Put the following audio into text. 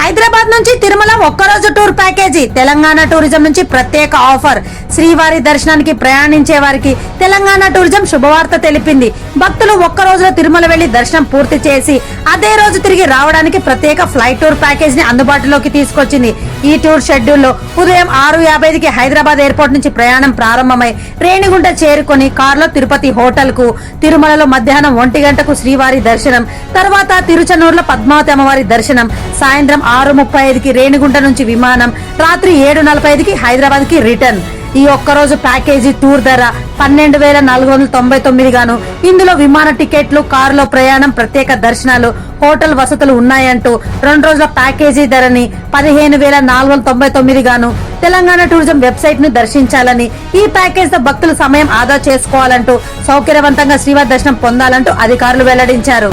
హైదరాబాద్ నుంచి తిరుమల ఒక్కరోజు tour package. Telangana tourism నుంచి ప్రత్యేక ఆఫర్. శ్రీవారి దర్శనానికి ప్రయాణించే వారికి తెలంగాణ టూరిజం శుభవార్త తెలిపింది. భక్తులు ఒక్క రోజులో తిరుమల వెళ్ళి దర్శనం పూర్తి చేసి అదే రోజు తిరిగి రావడానికి ప్రత్యేక ఫ్లైట్ టూర్ ప్యాకేజ్ని అందుబాటులోకి తీసుకొచ్చింది. ఈ టూర్ షెడ్యూల్లో ఉదయం ఆరు యాభైకి హైదరాబాద్ ఎయిర్పోర్ట్ నుంచి ప్రయాణం ప్రారంభమై రేణిగుంట చేరుకొని కారులో తిరుపతి హోటల్కు తిరుమలలో మధ్యాహ్నం ఒంటి గంటకు శ్రీవారి దర్శనం తర్వాత తిరుచనూరులో పద్మావతి అమ్మవారి దర్శనం సాయంత్రం ఆరు ముప్పై ఐదుకి రేణిగుంట నుంచి విమానం రాత్రి ఏడు నలభై ఐదుకి హైదరాబాద్కి రిటర్న్. ఈ ఒక్కరోజు ప్యాకేజీ టూర్ ధర పన్నెండు వేల నాలుగు వందల తొంభై తొమ్మిది గాను ఇందులో విమాన టికెట్లు కారులో ప్రయాణం ప్రత్యేక దర్శనాలు హోటల్ వసతులు ఉన్నాయంటూ రెండు రోజుల ప్యాకేజీ ధరని పదిహేను వేల నాలుగు వందల తొంభై తొమ్మిది గాను తెలంగాణ టూరిజం వెబ్సైట్ను దర్శించాలని ఈ ప్యాకేజ్తో భక్తులు సమయం ఆదా చేసుకోవాలంటూ సౌకర్యవంతంగా శ్రీవారి దర్శనం పొందాలంటూ అధికారులు వెల్లడించారు.